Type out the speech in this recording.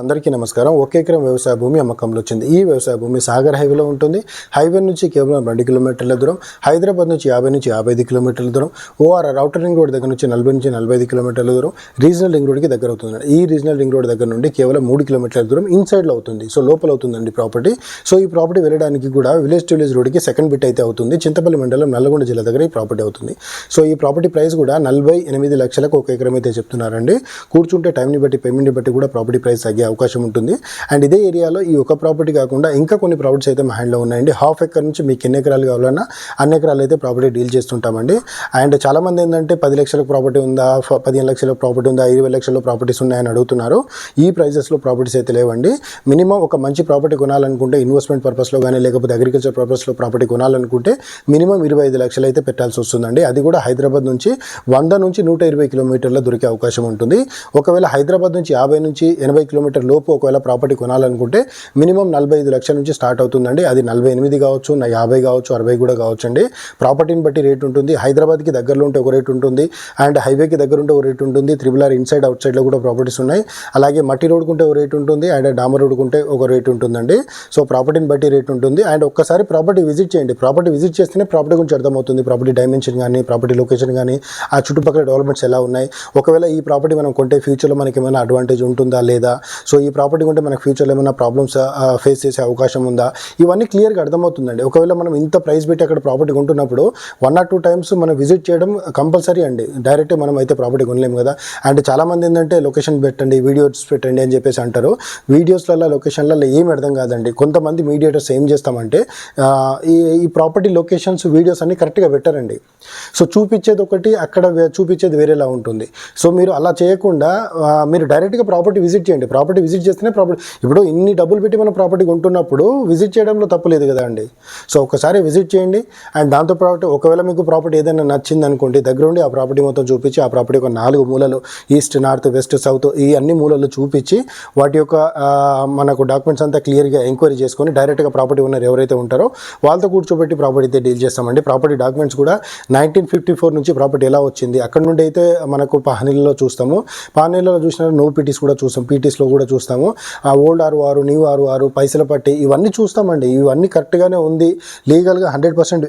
అందరికీ నమస్కారం. ఒక ఎకరం వ్యవసాయ భూమి అమ్మకంలో వచ్చింది. ఈ వ్యవసాయ భూమి సాగర్ హైవేలో ఉంటుంది. హైవే నుంచి కేవలం రెండు కిలోమీటర్ల దూరం హైదరాబాద్ నుంచి యాభై నుంచి యాభై ఐదు కిలోమీటర్ల దూరం ఓఆర్ఆర్ అవుటర్ రింగ్ రోడ్ దగ్గర నుంచి నలభై నుంచి నలభై ఐదు కిలోమీటర్ల దూరం రీజనల్ రింగ్ రోడ్కి దగ్గర అవుతుంది. ఈ రీజనల్ రింగ్ రోడ్ దగ్గర నుండి కేవలం మూడు కిలోమీటర్ల దూరం ఇన్సైడ్లో అవుతుంది. సో లోపల అవుతుందండి ప్రాపర్టీ. సో ఈ ప్రాపర్టీ వెళ్ళడానికి కూడా విలేజ్ టు విలేజ్ రోడ్కి సెకండ్ బిట్ అయితే అవుతుంది. చింతపల్లి మండలం నల్లగొండ జిల్లా దగ్గర ఈ ప్రాపర్టీ అవుతుంది. సో ఈ ప్రాపర్టీ ప్రైస్ కూడా నలభై ఎనిమిది లక్షలకు ఒక ఎకరం అయితే చెప్తున్నారండి. కూర్చుంటే టైంని బట్టి పేమెంట్ని బట్టి కూడా ప్రాపర్టీ ప్రైస్ తగ్గే అవకాశం ఉంటుంది. అండ్ ఇదే ఏరియాలో ఈ ఒక ప్రాపర్టీ కాకుండా ఇంకా కొన్ని ప్రాపర్టీస్ అయితే మా హ్యాండ్లో ఉన్నాయండి. హాఫ్ ఎకర్ నుంచి మీకు ఎన్ని ఎకరాలు కావాలన్నా అన్ని ఎకరాలు అయితే ప్రాపర్టీ డీల్ చేస్తుంటామండి. అండ్ చాలామంది ఏంటంటే పది లక్షల ప్రాపర్టీ ఉందా పదిహేను లక్షల ప్రాపర్టీ ఉందా ఇరవై లక్షల ప్రాపర్టీస్ ఉన్నాయని అడుగుతున్నారు. ఈ ప్రైజెస్లో ప్రాపర్టీస్ అయితే లేవండి. మినిమం ఒక మంచి ప్రాపర్టీ కొనాలనుకుంటే ఇన్వెస్ట్మెంట్ పర్పస్లో కానీ లేకపోతే అగ్రికల్చర్ పర్పస్లో ప్రాపర్టీ కొనాలనుకుంటే మినిమం ఇరవై ఐదు లక్షలు అయితే పెట్టాల్సి వస్తుందండి. అది కూడా హైదరాబాద్ నుంచి వంద నుంచి నూట ఇరవై కిలోమీటర్ల దొరికే అవకాశం ఉంటుంది. ఒకవేళ హైదరాబాద్ నుంచి యాభై నుంచి ఎనభై కిలోమీటర్ లోపు ఒకవేళ ప్రాపర్టీ కొనాలనుకుంటే మినిమం నలభై ఐదు లక్షల నుంచి స్టార్ట్ అవుతుందండి. అది నలభై ఎనిమిది కావచ్చు నా యాభై కావచ్చు అరవై కూడా కావచ్చు అండి ప్రాపర్టీని బట్టి రేట్ ఉంటుంది. హైదరాబాద్కి దగ్గరలో ఉంటే ఒక రేట్ ఉంటుంది. అండ్ హైవేకి దగ్గర ఉంటే ఒక రేట్ ఉంటుంది. త్రిబుల్ ఆర్ ఇన్సైడ్ అవుట్ సైడ్లో కూడా ప్రాపర్టీస్ ఉన్నాయి. అలాగే మట్టి రోడ్కు ఉంటే ఒక రేట్ ఉంటుంది. అండ్ డామర్ రోడ్కు ఉంటే ఒక రేట్ ఉంటుందండి. సో ప్రాపర్టీని బట్టి రేట్ ఉంటుంది. అండ్ ఒక్కసారి ప్రాపర్టీ విజిట్ చేయండి. ప్రాపర్టీ విజిట్ చేస్తేనే ప్రాపర్టీ గురించి అర్థమవుతుంది. ప్రాపర్టీ డైమెన్షన్ కానీ ప్రాపర్టీ లొకేషన్ కానీ ఆ చుట్టుపక్కల డెవలప్మెంట్స్ ఎలా ఉన్నాయి? ఒకవేళ ఈ ప్రాపర్టీ మనం కొంటే ఫ్యూచర్లో మనకి ఏమైనా అడ్వాంటేజ్ ఉంటుందా లేదా? సో ఈ ప్రాపర్టీ ఉంటే మనకి ఫ్యూచర్లో ఏమైనా ప్రాబ్లమ్స్ ఫేస్ చేసే అవకాశం ఉందా? ఇవన్నీ క్లియర్గా అర్థమవుతుందండి. ఒకవేళ మనం ఇంత ప్రైస్ పెట్టి అక్కడ ప్రాపర్టీ కొంటున్నప్పుడు వన్ ఆర్ టూ టైమ్స్ మనం విజిట్ చేయడం కంపల్సరీ అండి. డైరెక్ట్ మనం అయితే ప్రాపర్టీ కొనలేము కదా. అండ్ చాలామంది ఏంటంటే లొకేషన్ పెట్టండి వీడియోస్ పెట్టండి అని చెప్పేసి అంటారు. వీడియోస్లలో లొకేషన్లలో ఏమి అర్థం కాదండి. కొంతమంది మీడియేటర్స్ ఏం చేస్తామంటే ఈ ఈ ప్రాపర్టీ లొకేషన్స్ వీడియోస్ అన్ని కరెక్ట్గా పెట్టారండి. సో చూపించేది ఒకటి అక్కడ వే- చూపించేది వేరేలా ఉంటుంది. సో మీరు అలా చేయకుండా మీరు డైరెక్ట్గా ప్రాపర్టీ విజిట్ చేయండి. ప్రాపర్టీ ప్రాపర్టీ విజిట్ చేస్తేనే ప్రాపర్టీ ఇప్పుడు ఇన్ని డబ్బులు పెట్టి మనం ప్రాపర్టీ కొంటున్నప్పుడు విజిట్ చేయడంలో తప్పు లేదు కదా అండి. సో ఒకసారి విజిట్ చేయండి అండ్ దాంతో ప్రాపర్టీ ఒకవేళ మీకు ప్రాపర్టీ ఏదైనా నచ్చింది అనుకోండి దగ్గర ఉండి ఆ ప్రాపర్టీ మొత్తం చూపించి ఆ ప్రాపర్టీ ఒక నాలుగు మూలలు ఈస్ట్ నార్త్ వెస్ట్ సౌత్ ఈ అన్ని మూలలు చూపించి వాటి యొక్క మనకు డాక్యుమెంట్స్ అంతా క్లియర్గా ఎంక్వైరీ చేసుకొని డైరెక్ట్గా ప్రాపర్టీ ఉన్నారు ఎవరైతే ఉంటారో వాళ్ళతో కూర్చోబెట్టి ప్రాపర్టీ అయితే డీల్ చేస్తామండి. ప్రాపర్టీ డాక్యుమెంట్స్ కూడా నైన్టీన్ ఫిఫ్టీ ఫోర్ నుంచి ప్రాపర్టీ ఎలా వచ్చింది అక్కడ నుండి అయితే మనకు పానీలలో చూస్తాము. పానీలలో చూసిన నో పీటీస్ కూడా చూస్తాం. పీటీస్లో కూడా చూస్తాము. ఆ ఓల్డ్ ఆరు ఆరు న్యూ ఆరు ఆరు పైసల పట్టి ఇవన్నీ చూస్తామండి. ఇవన్నీ కరెక్ట్గానే ఉంది. లీగల్గా హండ్రెడ్ పర్సెంట్